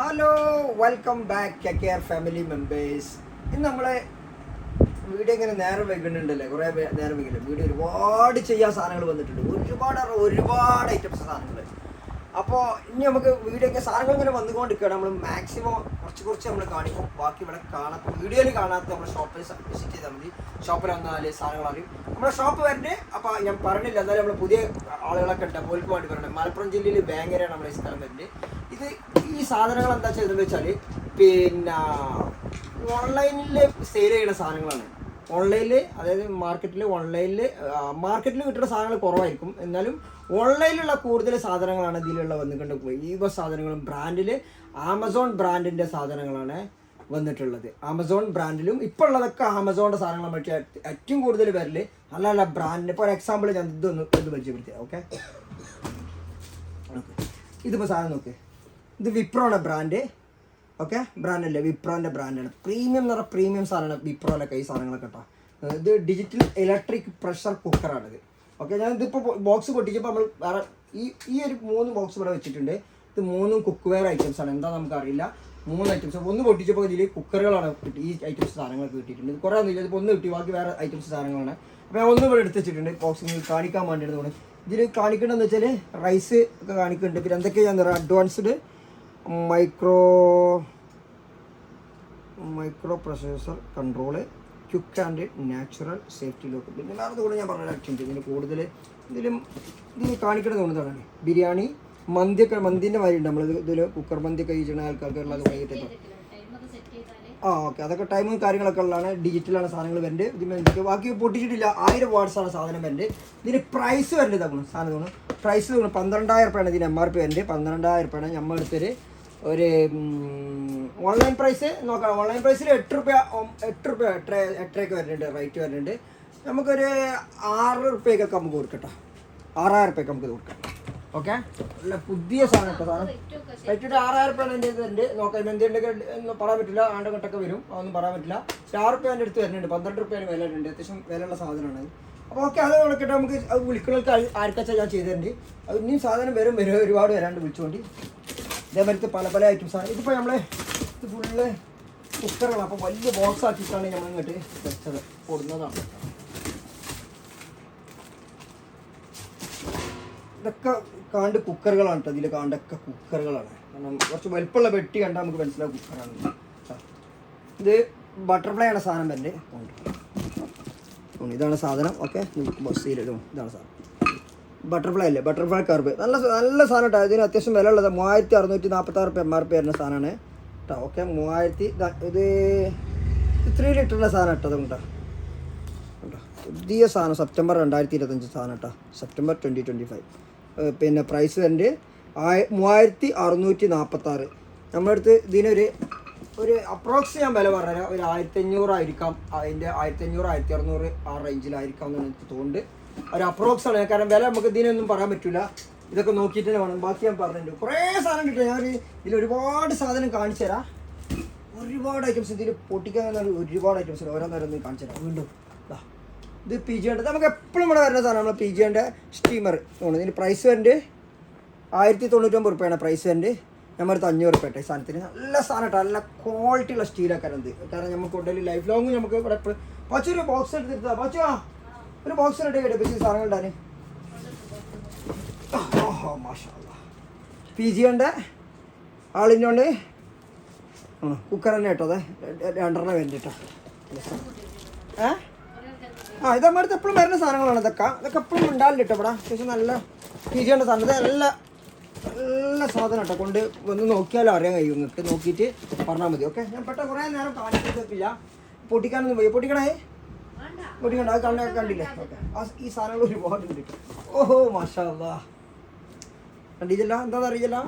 Hello welcome back K K R family members ഇന്ന് നമ്മളെ video ഇങ്ങനെ നേരം വൈകുന്നുണ്ടല്ലേ? കുറേ നേരം വൈകില്ല? വീഡിയോ ഒരുപാട് ചെയ്യാൻ സാധനങ്ങൾ വന്നിട്ടുണ്ട്. ഒരുപാട് ഒരുപാട് ഐറ്റംസ് സാധനങ്ങൾ. അപ്പോൾ ഇനി നമുക്ക് വീഡിയോ ഒക്കെ സാധനങ്ങൾ ഇങ്ങനെ വന്നുകൊണ്ടിരിക്കുകയാണ്. നമ്മൾ മാക്സിമം കുറച്ച് കുറച്ച് നമ്മൾ കാണിക്കും. ബാക്കി ഇവിടെ കാണാത്ത വീഡിയോയിൽ കാണാത്ത നമ്മുടെ ഷോപ്പിൽ വിസിറ്റ് ചെയ്താൽ മതി. ഷോപ്പിൽ വന്നാൽ സാധനങ്ങൾ അറിയും. നമ്മുടെ ഷോപ്പ് വരണ്ടേ അപ്പോൾ ഞാൻ പറഞ്ഞില്ല. എന്നാലും നമ്മൾ പുതിയ ആളുകളൊക്കെ ഉണ്ട്. പോലും വേണ്ടി പറയണേ. മലപ്പുറം ജില്ലയിൽ ബാങ്കരയാണ് നമ്മുടെ ഈ സ്ഥലം വരുന്നത്. ഇത് ഈ സാധനങ്ങൾ എന്താ ചെയ്തതെന്ന് വെച്ചാൽ പിന്നെ ഓൺലൈനിൽ സെയിൽ ചെയ്യുന്ന സാധനങ്ങളാണ്. ഓൺലൈനിൽ അതായത് മാർക്കറ്റിൽ ഓൺലൈനിൽ മാർക്കറ്റിൽ കിട്ടുന്ന സാധനങ്ങൾ കുറവായിരിക്കും. എന്നാലും ഓൺലൈനിലുള്ള കൂടുതൽ സാധനങ്ങളാണ് ഇതിലുള്ള വന്നിട്ടുണ്ട്. ഈ സാധനങ്ങളും ബ്രാൻഡിൽ ആമസോൺ ബ്രാൻഡിന്റെ സാധനങ്ങളാണ് വന്നിട്ടുള്ളത്. ആമസോൺ ബ്രാൻഡിലും ഇപ്പോൾ ഉള്ളതൊക്കെ ആമസോണിന്റെ സാധനങ്ങൾ പറ്റി ഏറ്റവും കൂടുതൽ പേരിൽ നല്ല നല്ല ബ്രാൻഡിന് ഇപ്പോൾ ഒരു എക്സാമ്പിൾ ഞാൻ ഇതൊന്ന് ഇത് പരിചയപ്പെടുത്തിയാൽ ഓക്കെ ഓക്കെ. ഇതിപ്പോൾ സാധനം നോക്ക്. ഇത് വിപ്രോയുടെ ബ്രാൻഡ് ഓക്കെ ബ്രാൻഡ് അല്ലേ? വിപ്രോന്റെ ബ്രാൻഡാണ് പ്രീമിയം എന്ന് പറഞ്ഞാൽ പ്രീമിയം സാധനമാണ് വിപ്രോയിലൊക്കെ ഈ സാധനങ്ങളൊക്കെ കേട്ടോ ഇത് ഡിജിറ്റൽ ഇലക്ട്രിക് പ്രഷർ കുക്കറാണിത് ഓക്കെ ഞാൻ ഇതിപ്പോൾ ബോക്സ് പൊട്ടിച്ചപ്പോൾ നമ്മൾ വേറെ ഈ ഈ ഒരു മൂന്ന് ബോക്സ് ഇവിടെ വെച്ചിട്ടുണ്ട്. ഇത് മൂന്നും കുക്ക് വെയർ ഐറ്റംസ് ആണ്. എന്താ നമുക്കറിയില്ല. മൂന്ന് ഐറ്റംസ് ഒന്ന് പൊട്ടിച്ചപ്പോൾ ഇതിൽ കുക്കറുകളാണ് കിട്ടി ഈ ഐറ്റംസ് സാധനങ്ങളൊക്കെ കിട്ടിയിട്ടുണ്ട്. കുറേ ഒന്നുമില്ല ഇതിപ്പോൾ ഒന്ന് കിട്ടി. ബാക്കി വേറെ ഐറ്റംസ് സാധനങ്ങളാണ്. അപ്പോൾ ഞാൻ ഒന്ന് ഇവിടെ എടുത്ത് വെച്ചിട്ടുണ്ട് ബോക്സ് നിങ്ങൾ കാണിക്കാൻ വേണ്ടിയിട്ട് ഇതിൽ കാണിക്കേണ്ടതെന്ന് വെച്ചാൽ റൈസ് ഒക്കെ കാണിക്കുന്നുണ്ട്. പിന്നെ എന്തൊക്കെയാണ് advanced micro micro processor control quick and natural safety lock പിന്നെ വേറെ കൂടെ ഞാൻ പറഞ്ഞ ആക്ടിവിറ്റി ഇതിന് കൂടുതൽ ഇതിലും ഇതിൽ കാണിക്കണ തോന്നുന്നതാണ് ബിരിയാണി മന്തിയൊക്കെ മന്തിന്റെ മാതിരി ഉണ്ട് നമ്മൾ ഇതിൽ കുക്കർ മന്തിയൊക്കെ കഴിച്ചിട്ടുള്ള ആൾക്കാർക്കുള്ള അത് വൈകിട്ടൊക്കെ ആ ഓക്കെ അതൊക്കെ ടൈമും കാര്യങ്ങളൊക്കെ ഉള്ളതാണ്. ഡിജിറ്റലാണ് സാധനങ്ങൾ വരുന്നത്. ഇതിന് ബാക്കി പൊട്ടിച്ചിട്ടില്ല. ആയിരം വാട്സാണ് സാധനം വരുന്നത്. ഇതിന് പ്രൈസ് വരുന്നത് തോന്നുന്നു സാധനം തോന്നുന്നു പ്രൈസ് തോന്നുന്നു പന്ത്രണ്ടായിരം രൂപയാണ് ഇതിന് എം ആർ പി വരുന്നത്. പന്ത്രണ്ടായിരം രൂപയാണ് നമ്മൾ എടുത്തൊരു ഒരു ഓൺലൈൻ പ്രൈസ് നോക്കാം ഓൺലൈൻ പ്രൈസിൽ എട്ട് റുപ്യ എട്ട് റുപ്യ എട്ടര എട്ടരയൊക്കെ വരുന്നുണ്ട്. റേറ്റ് വരുന്നുണ്ട്. നമുക്കൊരു ആറ് റുപ്യക്കൊക്കെ നമുക്ക് കൊടുക്കട്ടോ ആറായിരം റുപ്യക്ക് നമുക്ക് കൊടുക്കാം. ഓക്കെ? നല്ല പുതിയ സാധനം കേട്ടോ സാധനം. റേറ്റ് ആറായിരം രൂപയാണ് എന്റെ ഉണ്ട് നോക്കാം എന്തെങ്കിലും ഒന്നും പറയാൻ പറ്റില്ല. ആണ്ട് കെട്ടൊക്കെ വരും അതൊന്നും പറയാൻ പറ്റില്ല. ആറ് റുപ്യ എന്റെ അടുത്ത് വരുന്നുണ്ട് പന്ത്രണ്ട് റുപ്യാണ് വില ഉണ്ട് അത്യാവശ്യം വിലയുള്ള സാധനമാണ് അപ്പോൾ ഓക്കെ അത് വിളിക്കട്ടെ നമുക്ക് അത് വിളിക്കുന്നവർക്ക് ആർക്കാച്ചാൽ ഞാൻ ചെയ്തിട്ടുണ്ട് അത് ഇനിയും സാധനം വരും വരും ഒരുപാട് വരാണ്ട് വിളിച്ചുകൊണ്ട് ഇതേമാതിരത്തെ പല പല ഐറ്റംസ് ആണ്. ഇതിപ്പോൾ നമ്മളെ ഇത് ഫുള്ള് കുക്കറുകളാണ് അപ്പോൾ വലിയ ബോക്സ് ആക്കിയിട്ടാണ് നമ്മൾ ഇങ്ങോട്ട് വെച്ചത്. കൊടുന്നതാണ്. ഇതൊക്കെ കാണ്ട് കുക്കറുകളാണ് കേട്ടോ. ഇതിൽ കാണ്ടൊക്കെ കുക്കറുകളാണ്. കാരണം കുറച്ച് വലുപ്പമുള്ള വെട്ടി കണ്ടാൽ നമുക്ക് മനസ്സിലാവും കുക്കറാണ് ഇത് ബട്ടർഫ്ലൈ ആണ് സാധനം തന്നെ. ഇതാണ് സാധനം. ഓക്കെ. ബസ്സിലും ഇതാണ് സാധനം. ബട്ടർഫ്ലൈ അല്ലേ? ബട്ടർഫ്ലൈ കർബ് നല്ല നല്ല സാധനം കേട്ടോ ഇതിന് അത്യാവശ്യം വില ഉള്ളത് മൂവായിരത്തി അറുന്നൂറ്റി നാൽപ്പത്തി ആറ് എം ആർ പി വരുന്ന സാധനമാണ് കേട്ടോ ഓക്കെ. മൂവായിരത്തി ഇത് ത്രീ ലിറ്ററിന്റെ സാധനം കേട്ടോ അതുകൊണ്ടാ കേട്ടോ പുതിയ സാധനം. സെപ്റ്റംബർ രണ്ടായിരത്തി ഇരുപത്തഞ്ച് സാധനം കേട്ടോ സെപ്റ്റംബർ ട്വന്റി ട്വന്റി ഫൈവ്. പിന്നെ പ്രൈസ് വരുന്നത് ആയ മൂവായിരത്തി അറുന്നൂറ്റി നാൽപ്പത്താറ് നമ്മളടുത്ത് ഇതിനൊരു ഒരു അപ്രോക്സ് ഞാൻ വില പറഞ്ഞുതരാം. ഒരു ആയിരത്തി അഞ്ഞൂറായിരിക്കാം അതിന്റെ ആയിരത്തി അഞ്ഞൂറ് ആയിരത്തി അറുന്നൂറ് ആ റേഞ്ചിലായിരിക്കാം എന്ന് എനിക്ക് തോന്നുന്നുണ്ട്. ഒരു അപ്രോക്സ് ആണ്. കാരണം വില നമുക്ക് ഇതിനൊന്നും പറയാൻ പറ്റില്ല ഇതൊക്കെ നോക്കിയിട്ട് തന്നെ വേണം. ബാക്കി ഞാൻ പറഞ്ഞിട്ടുണ്ട് കുറേ സാധനം കിട്ടും. ഞാൻ ഇതിൽ ഒരുപാട് സാധനം കാണിച്ചു തരാം. ഒരുപാട് ഐറ്റംസ് ഇതിൽ പൊട്ടിക്കാൻ ഒരുപാട് ഐറ്റംസ് ഓരോന്നോരോന്ന് കാണിച്ചു തരാം. വീണ്ടും. ഇത് പി ജി ഉണ്ട് നമുക്ക് എപ്പോഴും ഇവിടെ വരുന്ന സാധനം നമ്മൾ പി ജിന്റെ സ്റ്റീമർ തോന്നുന്നു ഇതിന് പ്രൈസ് വരുന്നുണ്ട് ആയിരത്തി തൊണ്ണൂറ്റൊമ്പത് റുപ്യാണ് പ്രൈസ് വരുന്നുണ്ട് നമ്മുടെ അടുത്ത് അഞ്ഞൂറ് റുപ്യ ഈ സാധനത്തിന്. നല്ല സാധനം കേട്ടോ. നല്ല ക്വാളിറ്റി ഉള്ള സ്റ്റീലൊക്കെ ഇത് കാരണം നമുക്ക് ഉണ്ടെങ്കിൽ ലൈഫ് ലോങ് നമുക്ക് ഇവിടെ എപ്പോഴും പച്ച ഒരു ബോക്സ് എടുത്തിരുത്താം പച്ച ഒരു ബോക്സ് റെഡി കേട്ടോ. പക്ഷേ സാധനങ്ങൾ ഉണ്ടാന്. ഓഹോ മാഷാ പി ജി ഉണ്ട് ആളിഞ്ഞോണ്ട് കുക്കർ തന്നെ കേട്ടോ. അതെ രണ്ടെണ്ണം വേണ്ടിട്ടോ. ഏഹ് ആ ഇത് നമ്മുടെ എപ്പോഴും വരുന്ന സാധനങ്ങളാണ് ഇതൊക്കെ. ഇതൊക്കെ എപ്പോഴും ഉണ്ടാവില്ല കേട്ടോ ഇവിടെ? അത്യാവശ്യം നല്ല രുചിയുള്ള സാധനം. ഇത് നല്ല നല്ല സാധനം കേട്ടോ. കൊണ്ട് ഒന്ന് നോക്കിയാലും അറിയാൻ കഴിയും. നിങ്ങൾക്ക് നോക്കിയിട്ട് പറഞ്ഞാൽ മതി ഓക്കെ? ഞാൻ പെട്ടെന്ന് കുറേ നേരം കാണിച്ചിട്ടില്ല പൊട്ടിക്കാനൊന്നും പോയി. പൊട്ടിക്കണേ? പൊട്ടിക്കണ്ട. അത് കണ്ട കണ്ടില്ലേ? ഓക്കെ. ഈ സാധനങ്ങൾ ഒരുപാട് ഉണ്ട്. ഓഹോ മാഷാ കണ്ടില്ല എന്താണെന്ന് അറിയില്ല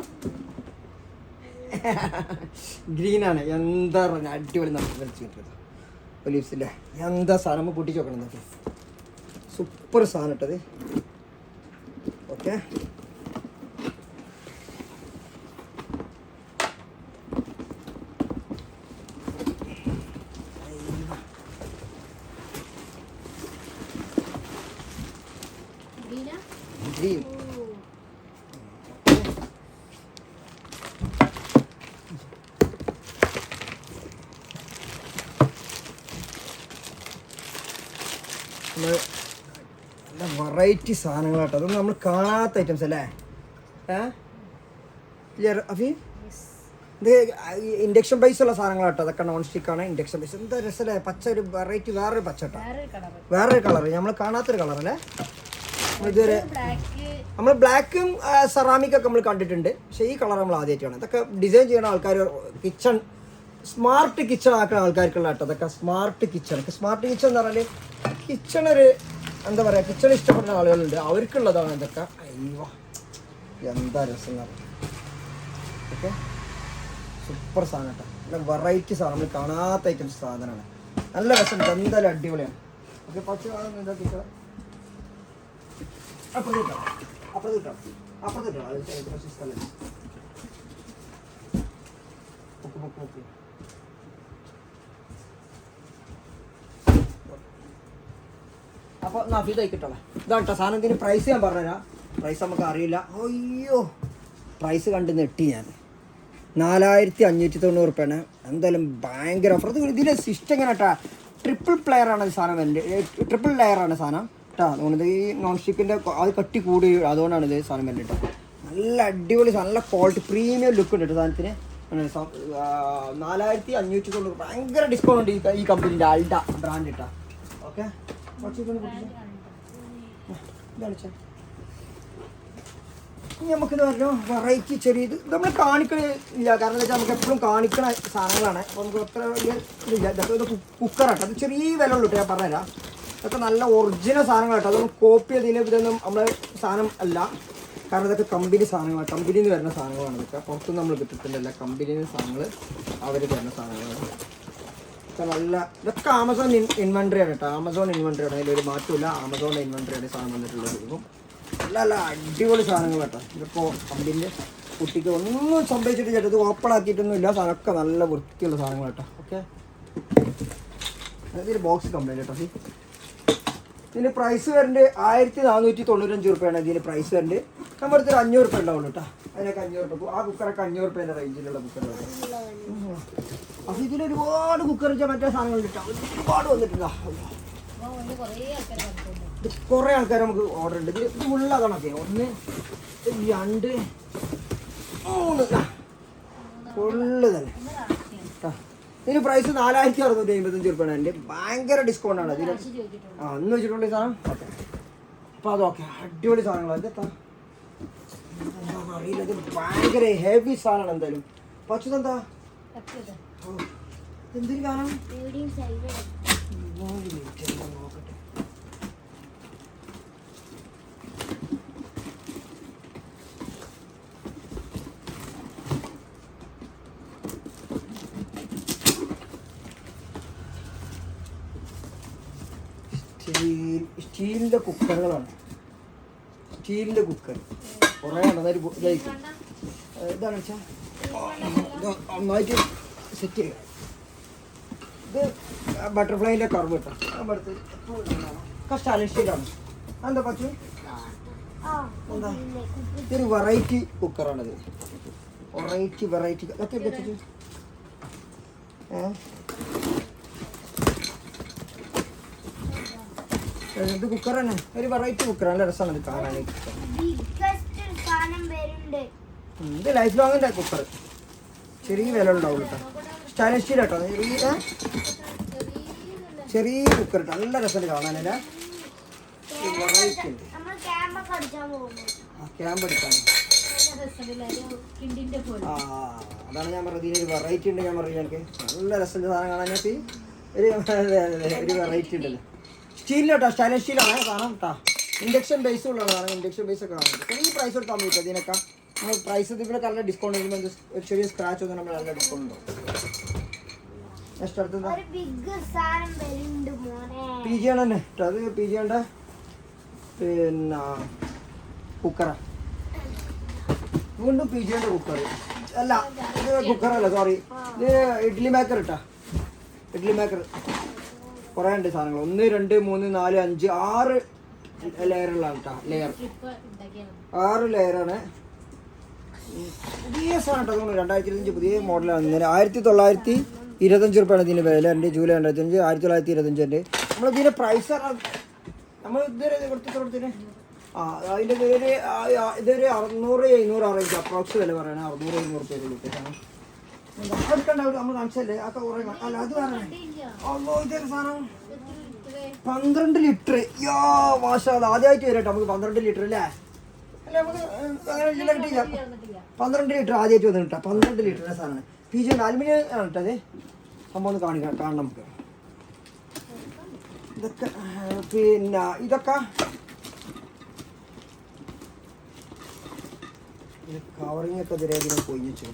ഗ്രീനാണ്. എന്താ പറഞ്ഞ അടിപൊളി നമുക്ക് കളിച്ച് കിട്ടുന്നത് ഒലീവ്സില്ലേ എന്താ സാധനം നമ്മൾ നോക്കണം എന്നൊക്കെ സൂപ്പർ സാധനം ഇട്ടത് ഓക്കെ നമ്മൾ നല്ല വെറൈറ്റി സാധനങ്ങളാട്ടോ. അതൊന്നും നമ്മൾ കാണാത്ത ഐറ്റംസ് അല്ലേ? അഫി? ഇത് ഇൻഡക്ഷൻ ബേസ് ഉള്ള സാധനങ്ങളാട്ടോ. അതൊക്കെ നോൺ സ്റ്റിക്ക് ആണ്. ഇൻഡക്ഷൻ ബേസ് എന്താ രസമല്ലേ പച്ച ഒരു വെറൈറ്റി വേറൊരു പച്ച കേട്ടോ. വേറൊരു കളർ നമ്മൾ കാണാത്തൊരു കളർ അല്ലേ? ഇതുവരെ നമ്മൾ ബ്ലാക്കും സെറാമിക് ഒക്കെ നമ്മൾ കണ്ടിട്ടുണ്ട്. പക്ഷേ ഈ കളർ നമ്മൾ ആദ്യമായിട്ടാണ് ഇതൊക്കെ ഡിസൈൻ ചെയ്യുന്ന ആൾക്കാർ കിച്ചൺ സ്മാർട്ട് കിച്ചൺ ആക്കുന്ന ആൾക്കാർക്കുള്ള കേട്ടോ. അതൊക്കെ സ്മാർട്ട് കിച്ചൺ സ്മാർട്ട് കിച്ചൺ എന്ന് പറഞ്ഞാൽ കിച്ചൺ എന്താ പറയുക കിച്ചൺ ഇഷ്ടപ്പെടുന്ന ആളുകളുണ്ട്. അവർക്കുള്ളതാണ് ഇതൊക്കെ അയ്യോ എന്താ രസം ഓക്കെ? സൂപ്പർ സാധനം കേട്ടോ. നല്ല വെറൈറ്റി സാധനം നമ്മൾ കാണാത്ത ഐറ്റംസ് സാധനമാണ് നല്ല രസം എന്തായാലും അടിപൊളിയാണ്. ഓക്കെ പച്ച എന്താ കിച്ചൺ? അപ്പുറത്ത് കിട്ടാം. അപ്പുറത്ത് കിട്ടാം. അപ്പുറത്ത് കിട്ടാം. അത് സ്ഥലം ഓക്കെ ഓക്കെ പൊക്ക്. അപ്പൊ നഫീത് ആയിക്കിട്ടോളെ ഇതാട്ടോ സാധനം. ഇതിന് പ്രൈസ് ഞാൻ പറഞ്ഞുതരാം. പ്രൈസ് നമുക്ക് അറിയില്ല. അയ്യോ. പ്രൈസ് കണ്ട് നെട്ടി ഞാൻ. നാലായിരത്തി അഞ്ഞൂറ്റി തൊണ്ണൂറ് റുപ്യാണ് എന്തായാലും ഭയങ്കര ഓഫർ ഇതിന്റെ സിസ്റ്റം എങ്ങനെ കേട്ടാ ട്രിപ്പിൾ ഈ സാധനം വരുന്നത് ട്രിപ്പിൾ ലെയർ ആണ് സാധനം. കേട്ടോ അതുകൊണ്ട് ഈ നോൺ സ്റ്റിക്കിന്റെ അത് കട്ടി കൂടി അതുകൊണ്ടാണ് ഇത് സാധനം വരുന്നത് കേട്ടോ നല്ല അടിപൊളി നല്ല ക്വാളിറ്റി പ്രീമിയം ലുക്ക് ഉണ്ട് കേട്ടോ സാധനത്തിന്. നാലായിരത്തി അഞ്ഞൂറ്റി തൊണ്ണൂറ് ഭയങ്കര ഡിസ്കൗണ്ട് ഉണ്ട് ഈ- കമ്പനിന്റെ അൾഡ ബ്രാൻഡ് കേട്ടോ ഓക്കെ ഇതാണ് നമുക്ക് എന്ന് നമുക്കിത് പറഞ്ഞു വെറൈറ്റി ചെറിയ ഇത് നമ്മൾ കാണിക്കണ ഇല്ല. കാരണം എന്താ വെച്ചാൽ നമുക്ക് എപ്പോഴും കാണിക്കണ സാധനങ്ങളാണ്. അപ്പോൾ നമുക്ക് അത്ര വലിയ ഇതില്ല. ഇതൊക്കെ ഇത് കുക്കറാട്ടോ അത് ചെറിയ വില ഉള്ളൂ കേട്ടോ ഞാൻ പറഞ്ഞുതരാം. ഇതൊക്കെ നല്ല ഒറിജിനൽ സാധനങ്ങളാട്ടോ അതൊന്നും കോപ്പി ചെയ്തതിന് ഇതൊന്നും നമ്മളെ സാധനം അല്ല. കാരണം ഇതൊക്കെ കമ്പനി സാധനങ്ങളാണ് കമ്പനിയിൽ നിന്ന് വരുന്ന സാധനങ്ങളാണ് ഇതൊക്കെ. പുറത്തുനിന്ന് നമ്മൾ കിട്ടുന്നില്ല കമ്പനിയിൽ നിന്ന് സാധനങ്ങൾ അവർ തരുന്ന സാധനങ്ങളാണ്. ഇതൊക്കെ നല്ല ഇതൊക്കെ ആമസോൺ ഇൻവെൻട്രി ആണ് കേട്ടോ. ആമസോൺ ഇൻവെൻട്രി ആണ്. അതിലൊരു മാറ്റമില്ല ആമസോൺ ഇൻവെൻട്രി ആണ് സാധനം വന്നിട്ടുള്ളത്. ഇപ്പം നല്ല നല്ല അടിപൊളി സാധനങ്ങൾ കേട്ടോ. ഇതിപ്പോൾ കമ്പിന്റെ കുട്ടിക്ക് ഒന്നും സംഭവിച്ചിട്ട് ചേട്ടാ ഇത് ഓപ്പൺ ആക്കിയിട്ടൊന്നും ഇല്ല. സാധനമൊക്കെ നല്ല വൃത്തിയുള്ള സാധനങ്ങൾ കേട്ടോ. ഓക്കെ ഇതിൽ ബോക്സ് കംപ്ലൈന്റ് കേട്ടോ. ഇതിന് പ്രൈസ് വരുന്നത് ആയിരത്തി നാനൂറ്റി തൊണ്ണൂറ്റഞ്ച് റുപ്യാണ് ഇതിന് പ്രൈസ് വരുന്നത് നമ്മുടെ അടുത്തൊരു അഞ്ഞൂറ് റുപ്യ ഉണ്ടാവുള്ളൂ കേട്ടോ അതിനൊക്കെ അഞ്ഞൂറ് റുപ്യ ആ കുക്കറൊക്കെ അഞ്ഞൂറ് റുപ്യേന്റെ റേഞ്ചിലുള്ള കുക്കർ അപ്പൊ ഇതിൽ ഒരുപാട് കുക്കർ വെച്ചാൽ മറ്റേ സാധനങ്ങൾ കിട്ടാം ഒരുപാട് വന്നിട്ടുണ്ടോ കുറേ ആൾക്കാർ നമുക്ക് ഓർഡർ ഉണ്ട് ഇത് ഫുള്ളതാണ് ഒക്കെ ഒന്ന് രണ്ട് മൂന്ന്. ഫുള്ള് തന്നെ. ഇതിന് പ്രൈസ് നാലായിരത്തി അറുന്നൂറ്റി അമ്പത്തഞ്ച് റുപ്യാണ് എന്റെ ഭയങ്കര ഡിസ്കൗണ്ട് ആണ്. ചോദിച്ചിട്ടുണ്ട് ആ ഒന്ന് വെച്ചിട്ടുള്ള സാധനം. ഓക്കെ. അപ്പോൾ ഓക്കെ. അടിപൊളി സാധനങ്ങളാണ് ഇതെത്താ എന്താണെന്ന് അറിയില്ല ഇത് ഭയങ്കര ഹെവി സാധനമാണ് എന്തായാലും. പച്ചതെന്താ കത്തിയത് ഓ, എന്തൊരു ഒന്ന് നോക്കട്ടെ സ്റ്റീൽ സ്റ്റീലിന്റെ കുക്കറുകളാണ്. സ്റ്റീലിന്റെ കുക്കർ. കുറേ നന്നായിട്ട് ഇതായിരിക്കും. ഇതാണ് വെച്ചാൽ നന്നായിട്ട് സെറ്റ് ചെയ്യുക ഇത് ബട്ടർഫ്ലൈന്റെ കർവ് കേട്ടോ സ്റ്റാലിഷ് സ്റ്റീലാണ് എന്താ പച്ചു? എന്താ? ഇതൊരു വെറൈറ്റി കുക്കറാണിത് വെറൈറ്റി വെറൈറ്റി അതൊക്കെ വെച്ചിട്ട്? ഇത് കുക്കർ തന്നെ ഒരു വെറൈറ്റി കുക്കർ നല്ല രസമാണ് ഇത് കാണാനായിട്ട്. ഇത് ലൈഫ് ലോങ്ങിന്റെ കുക്കർ ചെറിയ വില ഉണ്ടാവും കേട്ടോ. സ്റ്റാലിഷ് സ്റ്റീൽ കേട്ടോ ചെറിയ ചെറിയ കുക്കർ കേട്ടോ നല്ല രസമുണ്ട് കാണാനല്ലേ വെറൈറ്റി ഉണ്ട്. ക്യാമ്പ് എടുക്കാൻ. ആ അതാണ് ഞാൻ പറഞ്ഞത്. ഇതിനൊരു വെറൈറ്റി ഉണ്ട് ഞാൻ പറഞ്ഞു എനിക്ക് നല്ല രസമുണ്ട് സാധനം കാണാനായിട്ട്. ഒരു വെറൈറ്റി ഉണ്ടല്ലോ. സ്റ്റീലിന്റെ കേട്ടോ സ്റ്റൈലസ് സ്റ്റീലാണ് കാണാം കേട്ടോ ഇൻഡക്ഷൻ ബേസ് ഉള്ളതാണ്. ഇൻഡക്ഷൻ ബേസ് ഒക്കെ കാണുന്നത് ഈ പ്രൈസ് കൊടുത്താൽ മതി ഇതിനൊക്കെ. നമ്മൾ പ്രൈസ് ഇതിവിടെ നല്ല ഡിസ്കൗണ്ട് ചെയ്യുമ്പോൾ ഒരു ചെറിയ സ്ക്രാച്ച് ഒന്നും നമ്മൾ നല്ല ഡിസ്കൗണ്ട് നെക്സ്റ്റ് അടുത്തത്. പി ജി ആണ് തന്നെ. അത് പി ജി ആണ് പിന്നെ കുക്കറാ വീണ്ടും പി ജിയുടെ കുക്കർ അല്ല ഇത് കുക്കറല്ല സോറി ഇത് ഇഡ്ഡലി മേക്കർ ഇട്ടാ. ഇഡ്ഡലി മേക്കർ കുറേ ഉണ്ട് സാധനങ്ങൾ. ഒന്ന് രണ്ട് മൂന്ന് നാല് അഞ്ച് ആറ് ലെയറുള്ളതാണ് കേട്ടോ ലെയർ ആറ് ലെയറാണ് പുതിയ സാധനം കേട്ടോ രണ്ടായിരത്തി ഇരുപത്തഞ്ച് പുതിയ മോഡലാണ് ഇങ്ങനെ ആയിരത്തി തൊള്ളായിരത്തി ഇരുപത്തഞ്ച് റുപ്യാണ് ഇതിന്റെ വില. ഉണ്ട് ജൂലൈ രണ്ടായിരത്തി അഞ്ച് ആയിരത്തി തൊള്ളായിരത്തി ഇരുപത്തഞ്ചിന്റെ നമ്മൾ ഇതിന്റെ പ്രൈസ് നമ്മൾ ഇതുവരെ കൊടുത്തിട്ട് ആ അതിന്റെ പേര് ഇതൊരു അറുന്നൂറ് എഴുന്നൂറ് ആ അപ്രോക്സ് വില പറയണേ. അറുന്നൂറ് എഴുന്നൂറ് പേര് കിട്ടിയിട്ടാണ് പന്ത്രണ്ട് ലിറ്റർ യാ മാഷാ ആദ്യമായിട്ട് വരട്ടെ നമുക്ക് പന്ത്രണ്ട് ലിറ്റർ അല്ലേ? അല്ല നമുക്ക്. പന്ത്രണ്ട് ലിറ്റർ ആദ്യമായിട്ട് വന്നു കേട്ടോ പന്ത്രണ്ട് ലിറ്ററിന്റെ സാധനമാണ് പി ജി അലുമിനിയം ആണ് കേട്ടത് സംഭവം ഒന്ന് കാണിക്കാം കാണണം നമുക്ക്. ഇതൊക്കെ പിന്നെ ഇതൊക്കെ? കവറിങ് ഒക്കെ ഇതിരെ ഇതിനെ പോയി വെച്ചു.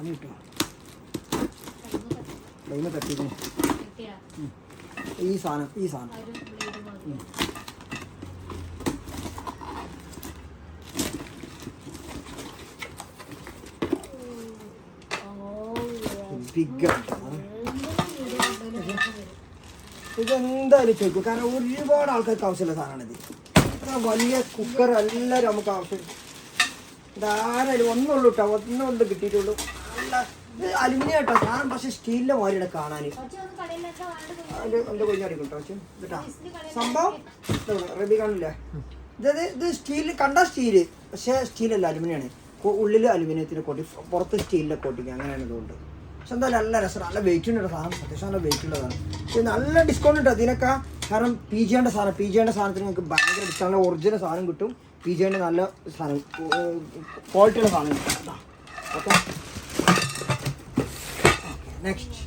പണി കിട്ടുമോ കയ്യിൽ തട്ടിക്കുന്നു ഈ സാധനം ഈ സാധനം. ഇതെന്തായാലും ചോദിക്കും. കാരണം ഒരുപാട് ആൾക്കാർക്ക് ആവശ്യമുള്ള സാധനമാണിത്. ഇത്ര വലിയ കുക്കർ എല്ലാവരും നമുക്ക് ആവശ്യം ഇതാരും ഒന്നുള്ളൂ കേട്ടോ ഒന്നുകൊണ്ട് കിട്ടിയിട്ടുള്ളൂ. അലുമിനിയം കേട്ടോ സാധനം പക്ഷേ സ്റ്റീലിന്റെ മാതിരിയുടെ കാണാൻ സംഭവം റബി കാണില്ലേ ഇതായത് ഇത് സ്റ്റീൽ കണ്ട സ്റ്റീൽ. പക്ഷേ സ്റ്റീലല്ല അലുമിനിയാണ്. ഉള്ളിൽ അലുമിനിയത്തിന്റെ കോട്ടി പുറത്ത് സ്റ്റീലിന്റെ കോട്ടിങ് അങ്ങനെയാണ് ഇതുകൊണ്ട്. പക്ഷെ എന്തായാലും നല്ല രസം നല്ല വെയിറ്റ് ഉണ്ട് സാധനം അത്യാവശ്യം നല്ല വെയിറ്റ് ഉള്ളതാണ്. പക്ഷേ നല്ല ഡിസ്കൗണ്ട് ഉണ്ട്. അതിനൊക്കെ കാരണം പി ജിയുടെ സാധനം പി ജിയുടെ സാധനത്തിന് നിങ്ങൾക്ക് ഭയങ്കര ഡിസ്കൗണ്ട് ഒറിജിനൽ സാധനം കിട്ടും. പി ജിയുടെ നല്ല സാധനം ക്വാളിറ്റിയുള്ള സാധനം കിട്ടും. ഓക്കെ നെക്സ്റ്റ്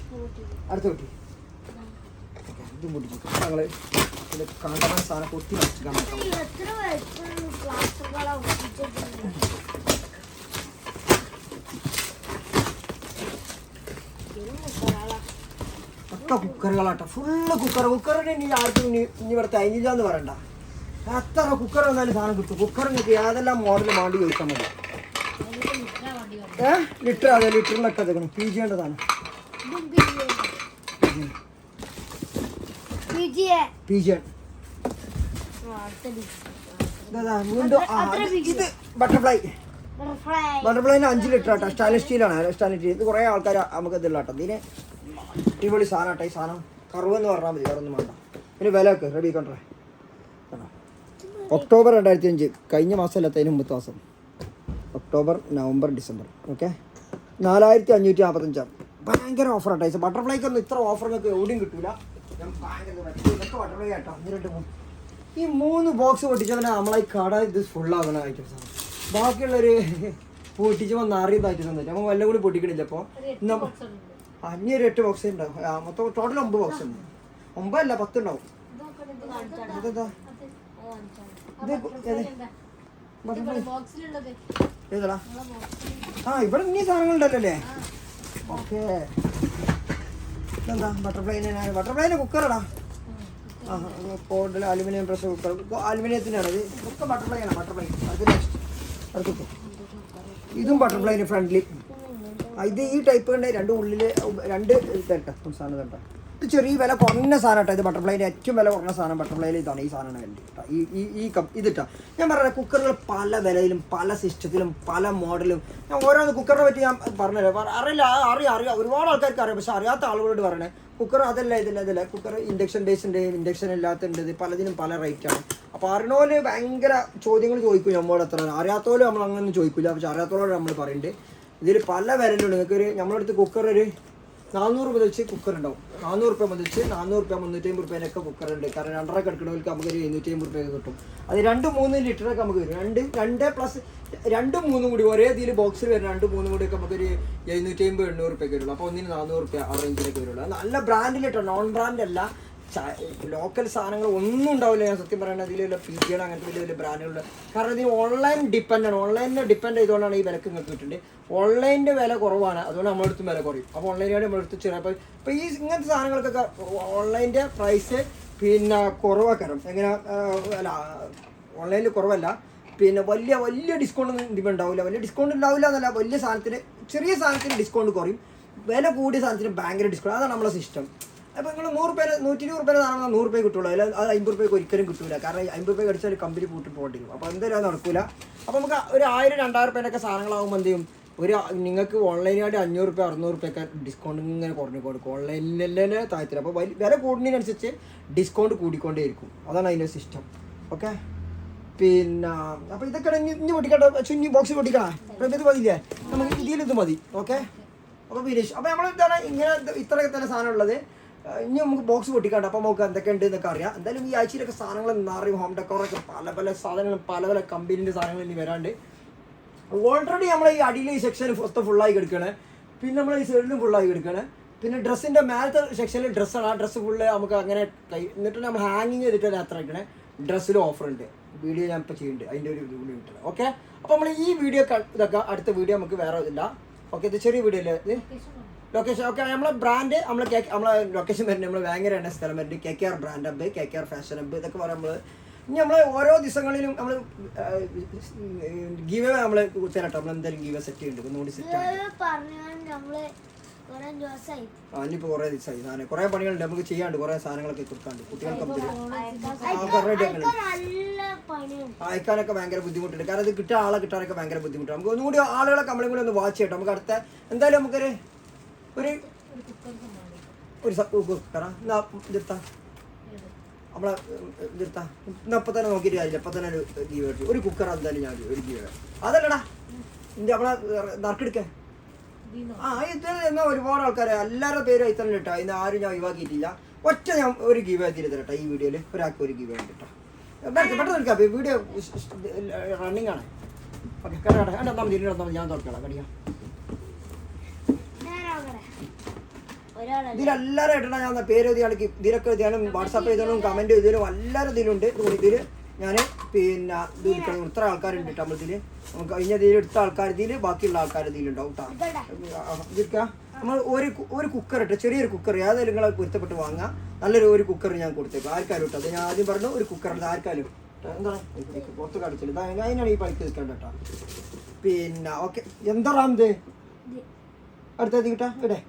അടുത്ത കുട്ടി. ഓക്കെ ഇതും പൊട്ടിച്ചു. ഞങ്ങൾ ഇത് കണ്ടമാന സാധനം കൊത്തി നശിക്കാൻ നോക്കാം എത്ര വയസ്സുള്ള ക്ലാസ്സുകളാ ഒപ്പിച്ചിട്ടുണ്ട് ഒക്കെ കുക്കറുകളാട്ടോ. ഫുള്ള് കുക്കർ കുക്കറിന് ഇനി ആർക്കും ഇനി ഇവിടെ തൈഞ്ഞില്ല എന്ന് പറയണ്ട. എത്ര കുക്കർ വന്നാലും സാധനം കിട്ടും. കുക്കർ നിങ്ങൾക്ക് ഏതെല്ലാം മോഡൽ വേണ്ടി ചോദിക്കാൻ മതി. ഏഹ്. ലിറ്റർ അതെ. ലിറ്ററിനൊക്കെ എടുക്കണം പി ജിയുടെ സാധനം ഇതും ബട്ടർഫ്ലൈ ബട്ടർഫ്ലൈന് അഞ്ച് ലിറ്റർ ആട്ടോ സ്റ്റാൻലെസ് സ്റ്റീലാണ് സ്റ്റാൻലെസ് സ്റ്റീൽ ഇത് കുറേ ആൾക്കാർ നമുക്ക് ഇതില്ല കേട്ടോ. ഇതിന് അടിപൊളി സാധനം ആട്ടെ ഈ സാധനം. കറുവെന്ന് പറഞ്ഞാൽ മതി വേറൊന്നും വേണ്ട. ഇതിന് വില ഒക്കെ റെഡി കണ്ടേ? ഒക്ടോബർ രണ്ടായിരത്തി അഞ്ച് കഴിഞ്ഞ മാസമല്ല അതിന് മുമ്പത്തെ മാസം. October November December. ഓക്കെ? നാലായിരത്തി അഞ്ഞൂറ്റി നാൽപ്പത്തഞ്ചാണ് ഭയങ്കര ഓഫർ ആട്ടോ. ബട്ടർഫ്ലൈക്ക് ഒന്നും ഇത്ര ഓഫർ നിങ്ങൾക്ക് എവിടെയും കിട്ടൂല. ഇതൊക്കെ ബട്ടർഫ്ലൈ ഈ മൂന്ന് ബോക്സ് പൊട്ടിച്ചവനെ നമ്മളെ ഈ കട ഇത് ഫുള്ളാകുന്ന ഐറ്റംസാണ് ബാക്കിയുള്ളൊരു പൊട്ടിച്ചപ്പോൾ നാറിയത് ഐറ്റംസ് ഒന്നും നമ്മൾ വല്ല കൂടി പൊട്ടിക്കണില്ല അപ്പോൾ ഒരു എട്ട് ബോക്സ് ഉണ്ടാവും മൊത്തം ടോട്ടൽ ഒമ്പത് ബോക്സ് ഉണ്ട്. ഒമ്പതല്ല പത്ത് ഉണ്ടാവും. ഏത്? ആ ഇവിടെ ഇനി സാധനങ്ങളുണ്ടല്ലോ അല്ലേ? ഓക്കെ. ഇതെന്താ? ബട്ടർഫ്ലൈനെ ബട്ടർഫ്ലൈനെ കുക്കറടാ ആ കോഡിൽ അലുമിനിയം പ്രഷർ കുക്കർ അലുമിനിയത്തിനാണ് ഇത്. ബട്ടർഫ്ലൈ ആണ് ബട്ടർഫ്ലൈ അത് നെക്സ്റ്റ് അടുത്തു ഇതും ബട്ടർഫ്ലൈന് ഫ്രണ്ട്ലി ഇത് ഈ ടൈപ്പ് കണ്ടേ രണ്ട് ഉള്ളിൽ രണ്ട് ഇതട്ടോ സാധനം തരട്ടെ ഇത് ചെറിയ വില കുറഞ്ഞ സാധനം കേട്ടോ ഇത് ബട്ടർഫ്ലൈന്റെ ഏറ്റവും വില കുറഞ്ഞ സാധനം ബട്ടർഫ്ലൈയിൽ ഇതാണ് ഈ സാധനമാണ് കേട്ടോ ഈ ഈ ഈ കപ്പ് ഇതിട്ടാ ഞാൻ പറഞ്ഞത് കുക്കറുകൾ പല വിലയിലും പല സിസ്റ്റത്തിലും പല മോഡലും ഞാൻ ഓരോന്ന് കുക്കറിനെ പറ്റി ഞാൻ പറഞ്ഞുതരാം പറ- അറിയില്ല അറിയാം അറിയാം. ഒരുപാട് ആൾക്കാർക്ക് അറിയാം പക്ഷെ അറിയാത്ത ആളുകളോട് പറയണേ കുക്കർ അതല്ല ഇതില്ല ഇതില്ല. കുക്കർ ഇൻഡക്ഷൻ ബേസ് ഉണ്ട് ഇൻഡക്ഷൻ ഇല്ലാത്തുണ്ട് ഇത് പലതിനും പല റേറ്റ് ആണ്. അപ്പോൾ അറിയണോൽ ഭയങ്കര ചോദ്യങ്ങൾ ചോദിക്കും നമ്മളോട് എത്ര അറിയാത്തോലും നമ്മൾ അങ്ങനെ ചോദിക്കില്ല പക്ഷെ അറിയാത്തവരോട് നമ്മൾ പറയുന്നുണ്ട് ഇതിൽ പല വിലയിലുണ്ട് നിങ്ങൾക്ക് ഒരു നമ്മളടുത്ത് കുക്കർ ഒരു നാനൂറ് മുതൽ കുക്കർ ഉണ്ടാവും. നാനൂറ് റുപ്യ മുതൽ നാനൂറ് റുപ്യ മുന്നൂറ്റി അമ്പത് റുപ്യേനൊക്കെ കുക്കർ ഉണ്ട്. കാരണം രണ്ടര കിടക്കണവർക്ക് നമുക്ക് ഒരു എഴുന്നൂറ്റി അമ്പത് റുപ്യ കിട്ടും. അത് രണ്ട് മൂന്ന് ലിറ്ററൊക്കെ നമുക്ക് വരും രണ്ട് രണ്ട് പ്ലസ് രണ്ടും മൂന്നും കൂടി ഒരേ ഇതിൽ ബോക്സിൽ വരും രണ്ട് മൂന്നും കൂടി ഒക്കെ നമുക്കൊരു എഴുന്നൂറ്റി അമ്പത് എണ്ണൂറ് റുപ്യക്ക് വരുള്ളൂ. അപ്പോൾ ഒന്നിന് നാനൂറ് റുപ്യ ആ റേഞ്ചിലേക്ക് വരുള്ളൂ. നല്ല ബ്രാൻഡിലിട്ടോ നോൺ ബ്രാൻഡ് അല്ല. ലോക്കൽ സാധനങ്ങൾ ഒന്നും ഉണ്ടാവില്ല. ഞാൻ സത്യം പറയുന്നത് ഇതിലുള്ള പി ജിയുടെ അങ്ങനത്തെ വലിയ വലിയ ബ്രാൻഡുകളുണ്ട് കാരണം ഇത് ഓൺലൈൻ ഡിപ്പെൻഡ് ആണ്. ഓൺലൈനിൽ ഡിപ്പെൻഡ് ചെയ്തുകൊണ്ടാണ് ഈ വിലക്ക് നിങ്ങൾക്ക് കിട്ടുന്നത് ഓൺലൈനിന്റെ വില കുറവാണ്. അതുകൊണ്ട് നമ്മളെടുത്തും വില കുറയും. അപ്പോൾ ഓൺലൈനായിട്ട് നമ്മളെടുത്ത് ചെറിയ അപ്പോൾ ഇപ്പോൾ ഈ ഇങ്ങനത്തെ സാധനങ്ങൾക്കൊക്കെ ഓൺലൈന്റെ പ്രൈസ് പിന്നെ കുറവാക്കാരം. എങ്ങനെ അല്ല ഓൺലൈനിൽ കുറവല്ല. പിന്നെ വലിയ വലിയ ഡിസ്കൗണ്ട് ഒന്നും ഇതിപ്പോൾ ഉണ്ടാവില്ല. വലിയ ഡിസ്കൗണ്ട് ഉണ്ടാവില്ല എന്നല്ല. വലിയ സാധനത്തിന് ചെറിയ സാധനത്തിന് ഡിസ്കൗണ്ട് കുറയും. വില കൂടിയ സാധനത്തിന് ഭയങ്കര ഡിസ്കൗണ്ട് അതാണ് നമ്മളെ സിസ്റ്റം അപ്പോൾ നിങ്ങൾ നൂറ് പേര് നൂറ്റി ഇരുപത് പേര് സാധനം നൂറ് രൂപ കിട്ടുള്ളൂ. അല്ല അത് അമ്പത് രൂപയ്ക്ക് ഒരിക്കലും കിട്ടൂല. കാരണം അമ്പത് രൂപ അടിച്ചാൽ കമ്പനി പൂട്ടി പോകേണ്ടി വരും അപ്പോൾ എന്തായാലും അത് നടക്കൂല. അപ്പോൾ നമുക്ക് ഒരു ആയിരം രണ്ടായിരം രൂപേന്റെ സാധനങ്ങളാകുമ്പോൾ എന്ത് ചെയ്യും? ഒരു നിങ്ങൾക്ക് ഓൺലൈനായിട്ട് അഞ്ഞൂറ് രൂപ അറുന്നൂറ് രൂപയൊക്കെ ഡിസ്കൗണ്ട് ഇങ്ങനെ കുറഞ്ഞു കൊടുക്കും. ഓൺലൈനിൽ തന്നെ താഴ്ത്തില്ല. അപ്പോൾ വില കൂടുന്നതിനനുസരിച്ച് ഡിസ്കൗണ്ട് കൂടിക്കൊണ്ടേയിരിക്കും. അതാണ് അതിന്റെ സിസ്റ്റം ഓക്കെ പിന്നെ അപ്പോൾ ഇതൊക്കെ ഇനി പൊട്ടിക്കട്ടെ. ചുഞ്ഞി ബോക്സ് പൊട്ടിക്കണേ? ഇത് മതിയില്ലേ? നമുക്ക് ഇതിലിത് ഇത് മതി. ഓക്കെ അപ്പോൾ വിനേഷ് അപ്പോൾ നമ്മൾ ഇങ്ങനെ ഇത് ഇത്രയൊക്കെ തന്നെ സാധനം ഉള്ളത്. ഇനി നമുക്ക് ബോക്സ് പൊട്ടിക്കാണ്ട്. അപ്പോൾ നമുക്ക് എന്തൊക്കെ ഉണ്ട് എന്നൊക്കെ അറിയാം. എന്തായാലും ഈ ആഴ്ചയിലൊക്കെ സാധനങ്ങൾ നിറയും ഹോം ഡെക്കോറൊക്കെ പല പല സാധനങ്ങൾ പല പല കമ്പനീന്റെ സാധനങ്ങൾ ഇനി വരാണ്ട്. ഓൾറെഡി നമ്മൾ ഈ അടിയിൽ ഈ സെക്ഷൻ ഫസ്റ്റ് ഫുള്ളായി കിടക്കണേ. പിന്നെ നമ്മൾ ഈ സൈഡിലും ഫുള്ളായി എടുക്കണേ പിന്നെ ഡ്രസ്സിന്റെ മേലത്തെ സെക്ഷനിൽ ഡ്രസ്സാണ് ആ ഡ്രസ്സ് ഫുള്ള് നമുക്ക് അങ്ങനെ എന്നിട്ട് നമ്മൾ ഹാങ്ങിങ് ചെയ്തിട്ട് യാത്ര അയക്കണേ ഡ്രസ്സിലും ഓഫർ ഉണ്ട്. വീഡിയോ ഞാൻ ഇപ്പോൾ ചെയ്യുന്നുണ്ട് അതിന്റെ ഒരു ഇത് കൂടി ഓക്കെ അപ്പോൾ നമ്മൾ ഈ വീഡിയോ ഇതൊക്കെ അടുത്ത വീഡിയോ നമുക്ക് വേറെ ഇതില്ല ഓക്കെ ഇത് ചെറിയ വീഡിയോ അല്ലേ ലൊക്കേഷൻ ഓക്കെ നമ്മളെ ബ്രാൻഡ് നമ്മൾ കെ നമ്മളെ ലൊക്കേഷൻ വരുന്നത് നമ്മൾ ഭയങ്കര എണ്ണ സ്ഥലം വരുന്നത്. K K R brand hub K K R fashion hub ഇതൊക്കെ പറയുമ്പോൾ ഇനി നമ്മൾ ഓരോ ദിവസങ്ങളിലും നമ്മൾ ഗീവ നമ്മൾ തരട്ടെ നമ്മൾ എന്തായാലും ഗീവ സെറ്റ് ചെയ്യുന്നുണ്ട് ഒന്നുകൂടി സെറ്റ് ആ ഇനിയിപ്പോൾ കുറേ ദിവസമായി സാധനം കുറേ പണികളുണ്ട്. നമുക്ക് ചെയ്യാണ്ട് കുറേ സാധനങ്ങളൊക്കെ കൊടുക്കാണ്ട്. കുട്ടികൾക്ക് അയക്കാനൊക്കെ ഭയങ്കര ബുദ്ധിമുട്ടുണ്ട്. കാരണം ഇത് കിട്ടാൻ ആളെ കിട്ടാനൊക്കെ ഭയങ്കര ബുദ്ധിമുട്ടാണ്. നമുക്ക് ഒന്നുകൂടി ആളുകളെ നമ്മളെ കൂടി ഒന്ന് വാച്ച് ചെയ്യട്ടെ. നമുക്ക് അടുത്ത എന്തായാലും നമുക്കൊരു ഒരു ഒരു കുക്കറ എന്നാ ഇതെത്താ നമ്മളെ നിർത്താം എന്നാ ഇപ്പം തന്നെ നോക്കിയിട്ട് കാര്യമില്ല ഇപ്പം തന്നെ ഒരു ഗീവ് കിട്ടും ഒരു കുക്കർ എന്തായാലും ഞാൻ ഒരു ഗീവ് അതല്ലടാ ഇന്റെ നമ്മളെ നറുക്കെടുക്കേ ആ ഇത് എന്നാ ഒരുപാട് ആൾക്കാരെ എല്ലാവരുടെ പേരും ഇത്ര ഇട്ടാ ഇന്ന് ആരും ഞാൻ ഒഴിവാക്കിയിട്ടില്ല ഒറ്റ ഞാൻ ഒരു ഗീവ് ചെയ്തിട്ട് തരട്ടെ ഈ വീഡിയോയിൽ ഒരാൾക്ക് ഒരു ഗീവ് ഉണ്ട് കേട്ടോ പെട്ടെന്ന് എടുക്കാം വീഡിയോ റണ്ണിങ് ആണ് ഓക്കെ കട കട കണ്ടാൽ മതി ഇരുന്ന് മതി ഞാൻ തുറക്കണം കടിക്കാം ഞാൻ നോക്കട്ടെ ഒരാളല്ല ഇതിലെല്ലാവരും ഇടണം ഞാൻ പേര് എഴുതിയാണ് ഇതിലൊക്കെ എഴുതിയാലും വാട്സാപ്പ് എഴുതിയാലും കമന്റ് എഴുതിയാലും എല്ലാവരും ഇതിലുണ്ട്. ഇതിൽ ഞാൻ പിന്നെ ഇത് ഇത്ര ആൾക്കാരുണ്ട് കേട്ടോ നമ്മൾ ഇതിൽ നമുക്ക് കഴിഞ്ഞ ഇതിൽ എടുത്ത ആൾക്കാർ ഇതിൽ ബാക്കിയുള്ള ആൾക്കാർ ഇതിലുണ്ടാവും കേട്ടോ നമ്മൾ ഒരു ഒരു കുക്കർ ഇട്ട് ചെറിയൊരു കുക്കർ ഏതായാലും നിങ്ങൾ പൊരുത്തപ്പെട്ട് വാങ്ങാം. നല്ലൊരു ഒരു കുക്കർ ഞാൻ കൊടുത്തേക്കും. ആർക്കാരും ഇട്ടോ? അത് ഞാൻ ആദ്യം പറഞ്ഞു ഒരു കുക്കർ ഉണ്ട് ആർക്കാരും എന്താണ്? പുറത്ത് കടച്ചില്ല അതിനാണ് ഈ പണിക്ക് നിൽക്കേണ്ട കേട്ടോ. പിന്നെ ഓക്കെ എന്താ റാം ഇത്? അടുത്തത് കിട്ടാ ഇവിടെ.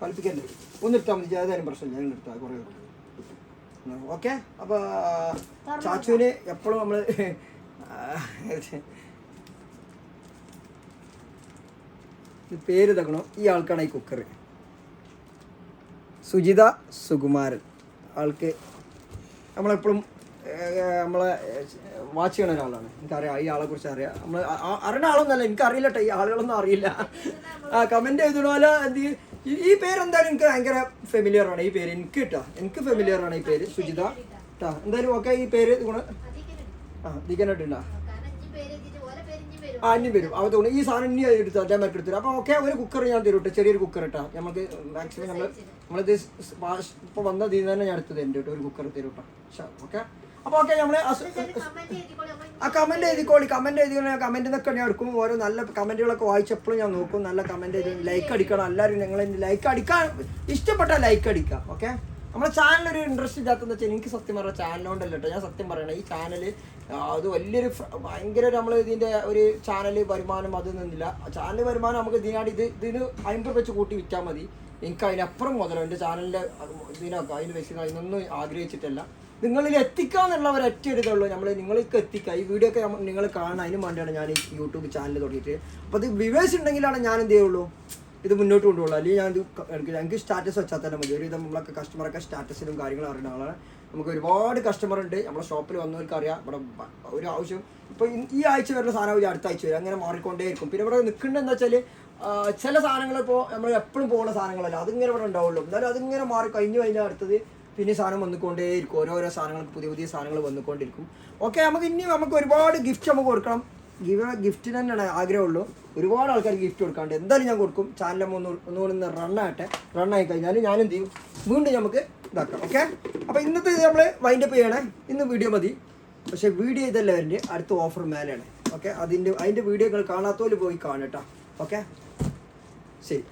കളിപ്പിക്കല്ലേ ഒന്ന് ഇട്ടാൽ മതി. ഏതായാലും പ്രശ്നമില്ല. ഞാൻ എടുത്താൽ കുറേ ഓക്കെ? അപ്പോൾ ചാച്ചുവിന് എപ്പോഴും നമ്മൾ പേര് തകണോ ഈ ആൾക്കാണ് ഈ കുക്കർ സുജിത സുകുമാരൻ. ആൾക്ക് നമ്മളെപ്പോഴും നമ്മളെ വാച്ച് ചെയ്യണ ഒരാളാണ്. എനിക്കറിയാം. ഈ ആളെ കുറിച്ച് അറിയാം. നമ്മൾ അറിയണ ആളൊന്നല്ല എനിക്കറിയില്ല കേട്ടോ ഈ ആളുകളൊന്നും അറിയില്ല. ആ കമന്റ് പോലെ എന്ത്? ഈ- പേര് പേരെന്തായാലും എനിക്ക് ഭയങ്കര ഫെമിലിയർ ആണ് ഈ പേര്. എനിക്ക് കേട്ടോ എനിക്ക് ഫെമിലിയർ ആണ് ഈ പേര്. സുജിത കേട്ടോ എന്തായാലും ഓക്കെ ഈ പേര് ആ ദീകനായിട്ടുണ്ടോ ആ ഇനി വരും. അവ തോന്നുന്നു ഈ സാധനം ഇനി എടുത്തു മറ്റു എടുത്തു അപ്പോൾ ഓക്കെ ഒരു കുക്കർ ഞാൻ തരും കേട്ടോ ചെറിയൊരു കുക്കർ ഇട്ടാ നമുക്ക് മാക്സിമം നമ്മൾ നമ്മളിത് ഇപ്പോൾ വന്ന ഇതിൽ തന്നെ ഞാൻ എടുത്തത് എന്റെ കേട്ടോ ഒരു കുക്കർ തരും കേട്ടോ ഓക്കെ? അപ്പോൾ ഓക്കെ നമ്മൾ ആ കമന്റ് എഴുതിക്കോളി കമന്റ് എഴുതിക്കോളി കമന്റ് എന്നൊക്കെ ഞാൻ എടുക്കും. ഓരോ നല്ല കമന്റുകളൊക്കെ വായിച്ചപ്പോഴും ഞാൻ നോക്കും. നല്ല കമന്റ് എഴുതി ലൈക്ക് അടിക്കണം. എല്ലാവരും നിങ്ങൾ ലൈക്ക് അടിക്കാൻ ഇഷ്ടപ്പെട്ട ലൈക്ക് അടിക്കാം ഓക്കെ നമ്മുടെ ചാനൽ ഒരു ഇൻട്രസ്റ്റ് ഇല്ലാത്തതെന്ന് വെച്ചാൽ എനിക്ക് സത്യം പറഞ്ഞ ചാനലുകൊണ്ടല്ല കേട്ടോ ഞാൻ സത്യം പറയണേ ഈ ചാനൽ അത് വലിയൊരു ഭയങ്കര നമ്മൾ ഇതിന്റെ ഒരു ചാനൽ വരുമാനം അത് നിന്നില്ല. ചാനൽ വരുമാനം നമുക്ക് ഇതിനാണ് ഇത് ഇതിന് അമ്പത് വെച്ച് കൂട്ടി വിറ്റാൽ മതി. എനിക്ക് അതിനപ്പുറം മുതലോ എന്റെ ചാനലിന്റെ ഇതിനൊക്കെ അതിന് വെച്ച് അതിനൊന്നും ആഗ്രഹിച്ചിട്ടല്ല. നിങ്ങളിൽ എത്തിക്കാന്നുള്ള ഒരു ഒറ്റ ഒരു ഇതുള്ളൂ നമ്മൾ നിങ്ങൾക്ക് എത്തിക്കുക ഈ വീഡിയോ ഒക്കെ നിങ്ങൾ കാണാൻ അതിന് വേണ്ടിയാണ് ഞാൻ ഈ യൂട്യൂബ് ചാനൽ തുടങ്ങിയിട്ട്. അപ്പോൾ അത് വ്യൂവേഴ്സ് ഉണ്ടെങ്കിലാണ് ഞാൻ എന്ത് ചെയ്യുള്ളൂ? ഇത് മുന്നോട്ട് കൊണ്ടുപോകുള്ളൂ അല്ലെങ്കിൽ ഞാൻ ഇത് എനിക്ക് സ്റ്റാറ്റസ് വെച്ചാൽ തന്നെ മതി. ഒരു നമ്മളൊക്കെ കസ്റ്റമറൊക്കെ സ്റ്റാറ്റസിലും കാര്യങ്ങളും അറിയുന്ന ആളാണ്. നമുക്ക് ഒരുപാട് കസ്റ്റമർ ഉണ്ട്. നമ്മുടെ ഷോപ്പിൽ വന്നവർക്ക് അറിയാം. ഇവിടെ ഒരു ആവശ്യം. ഇപ്പോൾ ഈ ആഴ്ച വരുന്ന സാധനം അടുത്ത ആഴ്ച വരും. അങ്ങനെ മാറിക്കൊണ്ടേയിരിക്കും. പിന്നെ ഇവിടെ നിൽക്കേണ്ടത് എന്താ വെച്ചാൽ ചില സാധനങ്ങൾ ഇപ്പോൾ നമ്മൾ എപ്പോഴും പോകുന്ന സാധനങ്ങളല്ല. അതിങ്ങനെ ഇവിടെ ഉണ്ടാവുള്ളൂ. എന്നാലും അതിങ്ങനെ മാറി കഴിഞ്ഞു കഴിഞ്ഞാൽ അടുത്തത് പിന്നെ സാധനം വന്നുകൊണ്ടേയിരിക്കും. ഓരോരോ സാധനങ്ങൾക്ക് പുതിയ പുതിയ സാധനങ്ങൾ വന്നുകൊണ്ടിരിക്കും. ഓക്കെ നമുക്ക് ഇനി നമുക്ക് ഒരുപാട് ഗിഫ്റ്റ് നമുക്ക് കൊടുക്കണം. ഗിവ് ഗിഫ്റ്റിന് തന്നെയാണ് ആഗ്രഹമുള്ളൂ. ഒരുപാട് ആൾക്കാർ ഗിഫ്റ്റ് കൊടുക്കാണ്ട് എന്തായാലും ഞാൻ കൊടുക്കും. ചാനൽ ഒന്ന് ഒന്നുകൂടി ഒന്ന് റണ്ണാകട്ടെ റണ്ണായി കഴിഞ്ഞാൽ ഞാൻ ചെയ്യും? വീണ്ടും നമുക്ക് ഇതാക്കാം. ഓക്കെ അപ്പോൾ ഇന്നത്തെ നമ്മൾ വൈൻഡ് അപ്പ് ചെയ്യണേ. ഇന്ന് വീഡിയോ മതി. പക്ഷേ വീഡിയോ ഇതല്ല വരേണ്ടത്. അടുത്ത ഓഫർ മേലെയാണ്. ഓക്കെ അതിന്റെ അതിന്റെ വീഡിയോകൾ കാണാത്തോലും പോയി കാണട്ടോ ഓക്കെ ശരി.